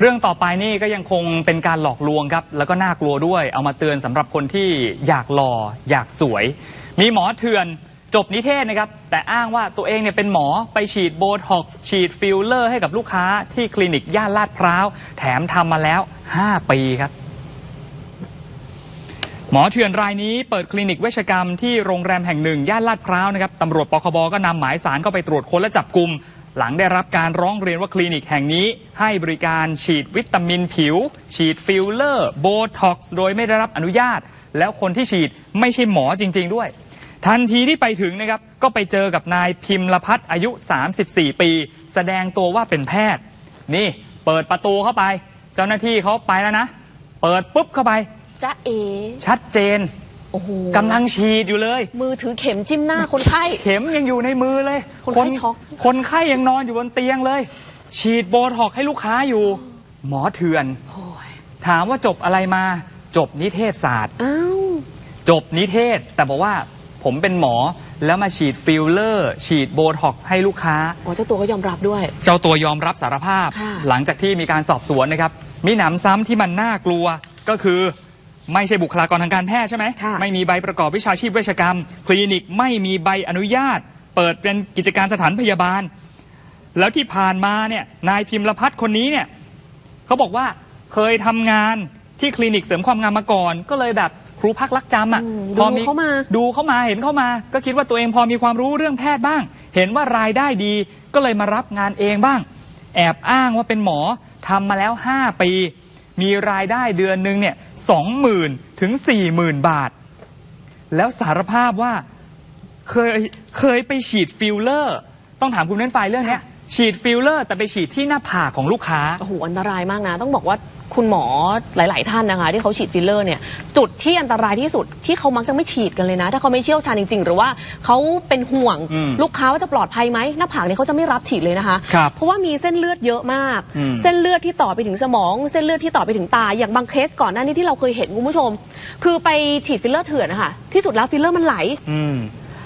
เรื่องต่อไปนี่ก็ยังคงเป็นการหลอกลวงครับ แล้วก็น่ากลัวด้วย เอามาเตือนสำหรับคนที่อยากหล่ออยากสวย มีหมอเถื่อนจบนิเทศนะครับ แต่อ้างว่าตัวเองเนี่ยเป็นหมอไปฉีดโบท็อกซ์ฉีดฟิลเลอร์ให้กับลูกค้าที่คลินิกย่านลาดพร้าว แถมทำมาแล้ว 5 ปีครับ หมอเถื่อนรายนี้เปิดคลินิกเวชกรรมที่โรงแรมแห่งหนึ่งย่านลาดพร้าวนะครับตำรวจปคบก็นำหมายสารเข้าไปตรวจค้นและจับกลุ่ม หลังได้รับการร้องเรียนว่าคลินิกแห่งนี้ให้บริการฉีดวิตามินผิว ฉีดฟิลเลอร์โบท็อกซ์โดยไม่ได้รับอนุญาต แล้วคนที่ฉีดไม่ใช่หมอจริง ๆ ด้วย ทันทีที่ไปถึงนะครับก็ไปเจอกับนายพิมพ์ละพัฒน์อายุ 34 ปี แสดงตัวว่าเป็นแพทย์ นี่เปิดประตูเข้าไป เจ้าหน้าที่เขาไปแล้วนะ เปิดปุ๊บเข้าไปจ๊ะเอชัดเจนโอ้โหกำลังฉีดอยู่เลย มือถือเข็มจิ้มหน้าคนไข้ เข็มยังอยู่ในมือเลยคนไข้ช็อก คนไข้ยังนอนอยู่บนเตียงเลย ฉีดโบท็อกซ์ให้ลูกค้าอยู่ หมอเถื่อน โอ้ยถามว่าจบอะไรมา จบนิเทศศาสตร์ อ้าวจบนิเทศ แต่บอกว่าผมเป็นหมอแล้วมาฉีดฟิลเลอร์ ฉีดโบท็อกซ์ให้ลูกค้า อ๋อเจ้าตัวก็ยอมรับด้วย เจ้าตัวยอมรับสารภาพ ค่ะ หลังจากที่มีการสอบสวนนะครับ มีหนำซ้ำที่มันน่ากลัวก็คือ ไม่ใช่บุคลากรทางการแพทย์ใช่ไหม ค่ะ ไม่มีใบประกอบวิชาชีพเวชกรรม คลินิกไม่มีใบอนุญาต เปิดเป็นกิจการสถานพยาบาล แล้วที่ผ่านมาเนี่ยนายพิมพ์ละพัฒน์คนนี้เนี่ยเขาบอกว่าเคยทำงานที่คลินิกเสริมความงามมาก่อน ก็เลยแบบครูพักรักจำอะอืมพอดูเข้ามา ดูเข้ามาเห็นเข้ามา ก็คิดว่าตัวเองพอมีความรู้เรื่องแพทย์บ้าง เห็นว่ารายได้ดีก็เลยมารับงานเองบ้าง แอบอ้างว่าเป็นหมอทำมาแล้ว 5 ปี มีรายได้เดือนหนึงเนี่ยสองหมื่นถึงสี่หมื่นบาท แล้วสารภาพว่าเคยเคยไปฉีดฟิลเลอร์ ต้องถามคุณเล่นไฟเรื่องเนี้ยฉีดฟิลเลอร์แต่ไปฉีดที่หน้าผากของลูกค้า โอ้โหอันตรายมากนะ ต้องบอกว่า คุณหมอหลาย ๆ ท่านนะคะ ที่เขาฉีดฟิลเลอร์เนี่ยจุดที่อันตรายที่สุดที่เขามักจะไม่ฉีดกันเลยนะ ถ้าเขาไม่เชี่ยวชาญจริง ๆ หรือว่าเขาเป็นห่วงอืมลูกค้าว่าจะปลอดภัยไหมหน้าผากเนี่ยเขาจะไม่รับฉีดเลยนะคะครับเพราะว่ามีเส้นเลือดเยอะมากอืมเส้นเลือดที่ต่อไปถึงสมอง เส้นเลือดที่ต่อไปถึงตา อย่างบางเคสก่อนหน้านี้ที่เราเคยเห็นคุณผู้ชม คือไปฉีดฟิลเลอร์เถื่อนนะคะที่สุดแล้วฟิลเลอร์มันไหลอืม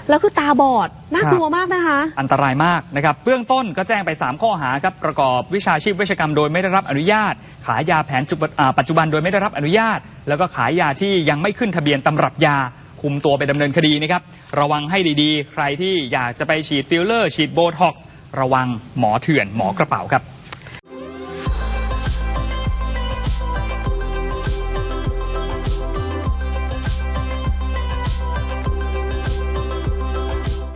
แล้วคือตาบอด น่ากลัวมากนะคะ อันตรายมากนะครับ เบื้องต้นก็แจ้งไป 3 ข้อหาครับ ประกอบวิชาชีพเวชกรรมโดยไม่ได้รับอนุญาต ขายยาแผนจุปัจจุบันโดยไม่ได้รับอนุญาต แล้วก็ขายยาที่ยังไม่ขึ้นทะเบียนตำรับยาคุมตัวไปดำเนินคดีนะครับ ระวังให้ดีๆ ใครที่อยากจะไปฉีดฟิลเลอร์ ฉีดโบท็อกซ์ระวังหมอเถื่อนหมอกระเป๋าครับ